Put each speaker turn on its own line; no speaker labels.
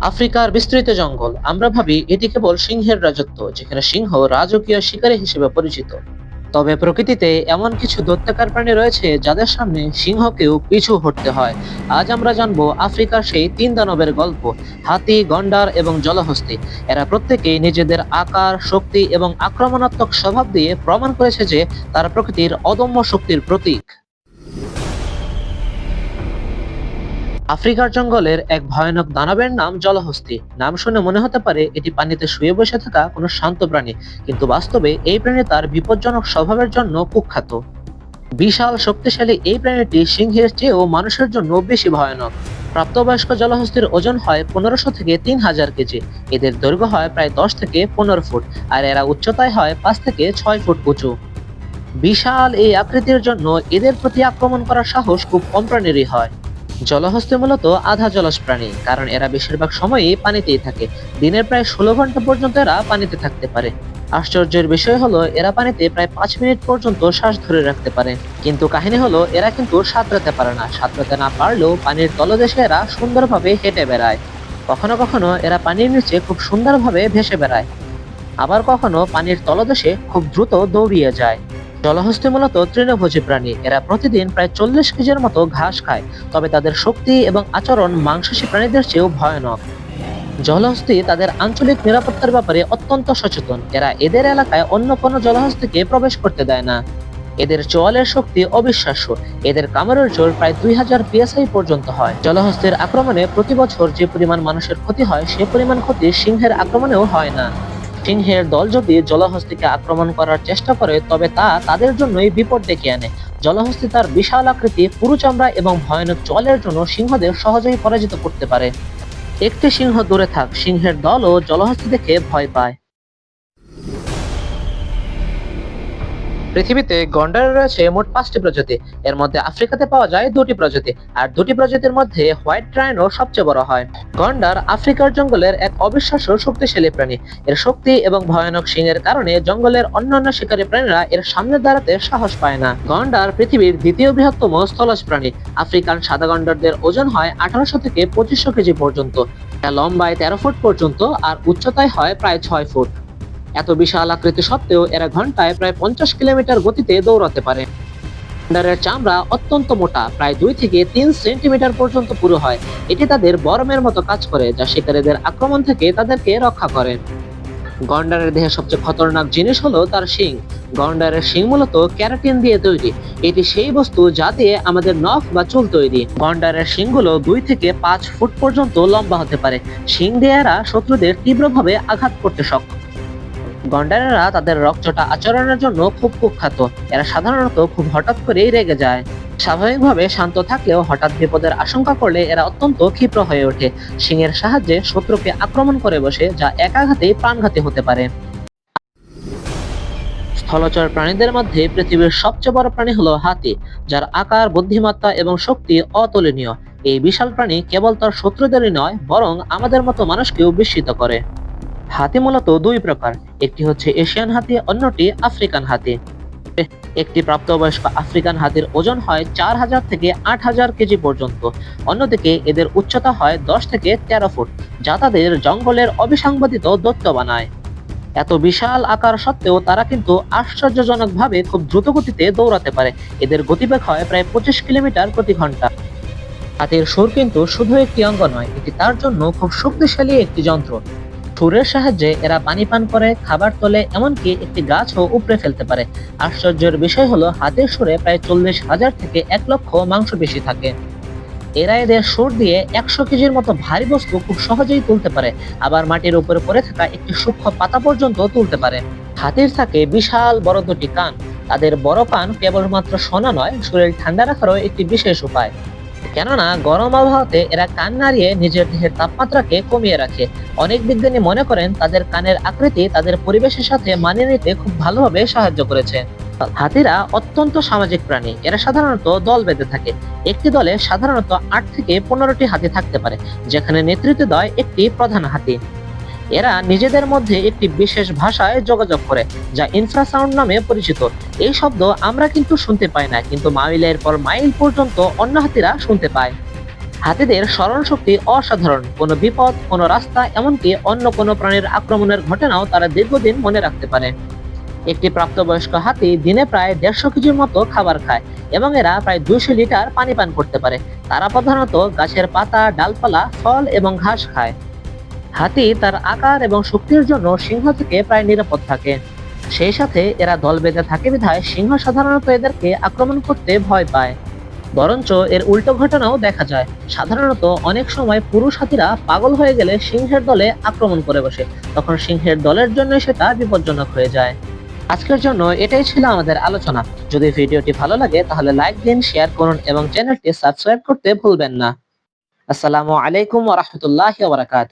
আফ্রিকার বিস্তৃত জঙ্গল। আমরা ভাবি এটি কেবল সিংহের রাজত্ব, যেখানে সিংহ রাজকীয় শিকারী হিসেবে পরিচিত। তবে প্রকৃতিতে এমন কিছু দৈত্যাকার প্রাণী রয়েছে যাদের সামনে সিংহকেও পিছু হটতে হয়। আজ আমরা জানব আফ্রিকার সেই তিন দানবের গল্প, হাতি, গন্ডার এবং জলহস্তি। এরা প্রত্যেকেই নিজেদের আকার, শক্তি এবং আক্রমণাত্মক স্বভাব দিয়ে প্রমাণ করেছে যে তারা প্রকৃতির অদম্য শক্তির প্রতীক। আফ্রিকার জঙ্গলের এক ভয়ানক দানবের নাম জলহস্তি। নাম শুনে মনে হতে পারে এটি পানিতে শুয়ে বসে থাকা কোনো শান্ত প্রাণী, কিন্তু বাস্তবে এই প্রাণী তার বিপজ্জনক স্বভাবের জন্য কুখ্যাত। বিশাল শক্তিশালী এই প্রাণীটি সিংহের চেয়েও মানুষের জন্য বেশি ভয়ানক। প্রাপ্তবয়স্ক জলহস্তির ওজন হয় পনেরোশো থেকে তিন হাজার কেজি। এদের দৈর্ঘ্য হয় প্রায় দশ থেকে পনেরো ফুট আর এরা উচ্চতায় হয় পাঁচ থেকে ছয় ফুট উঁচু। বিশাল এই আকৃতির জন্য এদের প্রতি আক্রমণ করার সাহস খুব কম প্রাণীরই হয়। জলহস্তি মূলত আধা জলজ প্রাণী, কারণ এরা বেশিরভাগ সময়ই পানিতেই থাকে। দিনের প্রায় ষোলো ঘণ্টা পর্যন্ত এরা পানিতে থাকতে পারে। আশ্চর্যের বিষয় হলো, এরা পানিতে প্রায় পাঁচ মিনিট পর্যন্ত শ্বাস ধরে রাখতে পারে। কিন্তু কাহিনী হলো, এরা কিন্তু সাঁতরাতে পারে না। সাঁতরাতে না পারলেও পানির তলদেশে এরা সুন্দরভাবে হেঁটে বেড়ায়। কখনো কখনো এরা পানির নিচে খুব সুন্দরভাবে ভেসে বেড়ায়। আবার কখনো পানির তলদেশে খুব দ্রুত দৌড়িয়ে যায়। জলহস্তি মূলত তৃণভোজী প্রাণী। এরা প্রতিদিন প্রায় চল্লিশ কেজির মতো ঘাস খায়, তবে তাদের শক্তি এবং আচরণ মাংসাশী প্রাণীদের চেয়েও ভয়ানক। জলহস্তি তাদের আঞ্চলিক নিরাপত্তার ব্যাপারে অত্যন্ত সচেতন। এরা এদের এলাকায় অন্য কোনো জলহস্তিকে প্রবেশ করতে দেয় না। এদের চোয়ালের শক্তি অবিশ্বাস্য। এদের কামড়ের জোর প্রায় দুই হাজার পিএসআই পর্যন্ত হয়। জলহস্তির আক্রমণে প্রতি বছর যে পরিমাণ মানুষের ক্ষতি হয়, সে পরিমাণ ক্ষতি সিংহের আক্রমণেও হয় না। সিংহের দল যদি জলহস্তিকে আক্রমণ করার চেষ্টা করে, তবে তা তাদের জন্যই বিপদ ডেকে আনে। জলহস্তি তার বিশাল আকৃতি, পুরু চামড়া এবং ভয়ানক জলের জন্য সিংহদের সহজেই পরাজিত করতে পারে। একটি সিংহ দূরে থাক, সিংহের দলও জলহস্তি দেখে ভয় পায়। পৃথিবীতে গন্ডারের রয়েছে মোট পাঁচটি প্রজাতি। এর মধ্যে আফ্রিকাতে পাওয়া যায় দুটি প্রজাতি, আর দুটি প্রজাতির মধ্যে হোয়াইট ট্রাইনো সবচেয়ে বড় হয়। গন্ডার আফ্রিকার জঙ্গলের এক অবিশ্বাস্য শক্তিশালী প্রাণী। এর শক্তি এবং ভয়ানক শিংয়ের কারণে জঙ্গলের অন্যান্য শিকারী প্রাণীরা এর সামনে দাঁড়াতে সাহস পায় না। গন্ডার পৃথিবীর দ্বিতীয় বৃহত্তম স্থলজ প্রাণী। আফ্রিকান সাদা গন্ডারদের ওজন হয় আঠারোশো থেকে পঁচিশশো কেজি পর্যন্ত। লম্বায় তেরো ফুট পর্যন্ত আর উচ্চতায় হয় প্রায় ছয় ফুট। এত বিশাল আকৃতি সত্ত্বেও এরা ঘন্টায় প্রায় পঞ্চাশ কিলোমিটার গতিতে দৌড়াতে পারে। গন্ডারের চামড়া অত্যন্ত মোটা, প্রায় দুই থেকে তিন সেন্টিমিটার পর্যন্ত পুরো হয়। এটি তাদের বরমের মতো কাজ করে, যা শিকারীদের আক্রমণ থেকে তাদেরকে রক্ষা করে। গন্ডারের দেহে সবচেয়ে খতরনাক জিনিস হলো তার শিং। গন্ডারের শিং মূলত ক্যারাটিন দিয়ে তৈরি। এটি সেই বস্তু যা দিয়ে আমাদের নখ বা চুল তৈরি। গন্ডারের শিংগুলো দুই থেকে পাঁচ ফুট পর্যন্ত লম্বা হতে পারে। শিং দিয়ে এরা শত্রুদের তীব্রভাবে আঘাত করতে সক্ষম। গন্ডারেরা তাদের রকচটা আচরণের জন্য খুব কুখ্যাত। এরা সাধারণত খুব হঠাৎ করেই রেগে যায়। স্বাভাবিকভাবে শান্ত থাকলেও হঠাৎ বিপদের আশঙ্কা করলে এরা অত্যন্ত ক্ষিপ্র হয়ে ওঠে। সিংহের সাহায্যে শত্রুকে আক্রমণ করে বসে, যা একাঘাতেই প্রাণঘাতী হতে পারে। স্থলচর প্রাণীদের মধ্যে পৃথিবীর সবচেয়ে বড় প্রাণী হলো হাতি, যার আকার, বুদ্ধিমত্তা এবং শক্তি অতুলনীয়। এই বিশাল প্রাণী কেবল তার শত্রুদেরই নয়, বরং আমাদের মতো মানুষকেও বিস্মিত করে। হাতি মূলত দুই প্রকার। একটি হচ্ছে এশিয়ান হাতি, অন্যটি আফ্রিকান হাতি। একটি প্রাপ্তবয়স্ক আফ্রিকান হাতির ওজন হয় চার হাজার থেকে আট হাজার কেজি পর্যন্ত। অন্যদিকে এদের উচ্চতা হয় দশ থেকে তেরো ফুট, যা তাদের জঙ্গলের অবিসংবাদিত দত্ত বানায়। এত বিশাল আকার সত্ত্বেও তারা কিন্তু আশ্চর্যজনকভাবে খুব দ্রুত গতিতে দৌড়াতে পারে। এদের গতিবেগ হয় প্রায় পঁচিশ কিলোমিটার প্রতি ঘণ্টা। হাতির সুর কিন্তু শুধু একটি অঙ্গ নয়, এটি তার জন্য খুব শক্তিশালী একটি যন্ত্র। সুরের সাহায্যে এরা পানি পান করে, খাবার তোলে, এমনকি একটি গাছও উপড়ে ফেলতে পারে। আশ্চর্যের বিষয় হলো, হাতের সুরে প্রায় চল্লিশ হাজার থেকে এক লক্ষ মাংস বেশি থাকে। এরা এদের সুর দিয়ে একশো কেজির মতো ভারী বস্তু খুব সহজেই তুলতে পারে। আবার মাটির উপরে পড়ে থাকা একটি সূক্ষ্ম পাতা পর্যন্ত তুলতে পারে। হাতির থাকে বিশাল বড় দুটি কান। তাদের বড় কান কেবলমাত্র শোনা নয়, শরীর ঠান্ডা রাখারও একটি বিশেষ উপায়। কেননা গরম আবহাওয়াতে এরা কান নাড়িয়ে নিজের দেহের তাপমাত্রাকে কমিয়ে রাখে। অনেক বিজ্ঞানী মনে করেন তাদের কানের আকৃতি তাদের পরিবেশের সাথে মানিয়ে নিতে খুব ভালোভাবে সাহায্য করেছে। হাতিরা অত্যন্ত সামাজিক প্রাণী। এরা সাধারণত দল বেঁধে থাকে। একটি দলে সাধারণত আট থেকে পনেরোটি হাতি থাকতে পারে, যেখানে নেতৃত্ব দেয় একটি প্রধান হাতি। এরা নিজেদের মধ্যে একটি বিশেষ ভাষায় যোগাযোগ করে, যা ইনফ্রাসাউন্ড নামে পরিচিত। এই শব্দ আমরা কিন্তু শুনতে পাই না, কিন্তু মাইলের পর মাইল পর্যন্ত অন্য হাতিরা শুনতে পায়। হাতিদের স্মরণ শক্তি অসাধারণ, কোনো বিপদ, কোনো রাস্তা, এমনকি অন্য কোনো প্রাণীর আক্রমণের ঘটনাও তারা দীর্ঘদিন মনে রাখতে পারে। একটি প্রাপ্তবয়স্ক হাতি দিনে প্রায় দেড়শো কেজির মতো খাবার খায়, এবং এরা প্রায় দুইশো লিটার পানি পান করতে পারে। তারা প্রধানত গাছের পাতা, ডালপালা, ফল এবং ঘাস খায়। হাতি তার আকার এবং শক্তির জন্য সিংহ থেকে প্রায় নিরাপদ থাকে। সেই সাথে এরা দল বেঁধে থাকে বিধায় সিংহ সাধারণত এদেরকে আক্রমণ করতে ভয় পায়। বরঞ্চ এর উল্টো ঘটনাও দেখা যায়। সাধারণত অনেক সময় পুরুষ হাতিরা পাগল হয়ে গেলে সিংহের দলে আক্রমণ করে বসে, তখন সিংহের দলের জন্য সেটা বিপজ্জনক হয়ে যায়। আজকের জন্য এটাই ছিল আমাদের আলোচনা। যদি ভিডিওটি ভালো লাগে, তাহলে লাইক দিন, শেয়ার করুন এবং চ্যানেলটি সাবস্ক্রাইব করতে ভুলবেন না। আসসালামু আলাইকুম ওয়া রাহমাতুল্লাহি ওয়া বারাকাতুহু।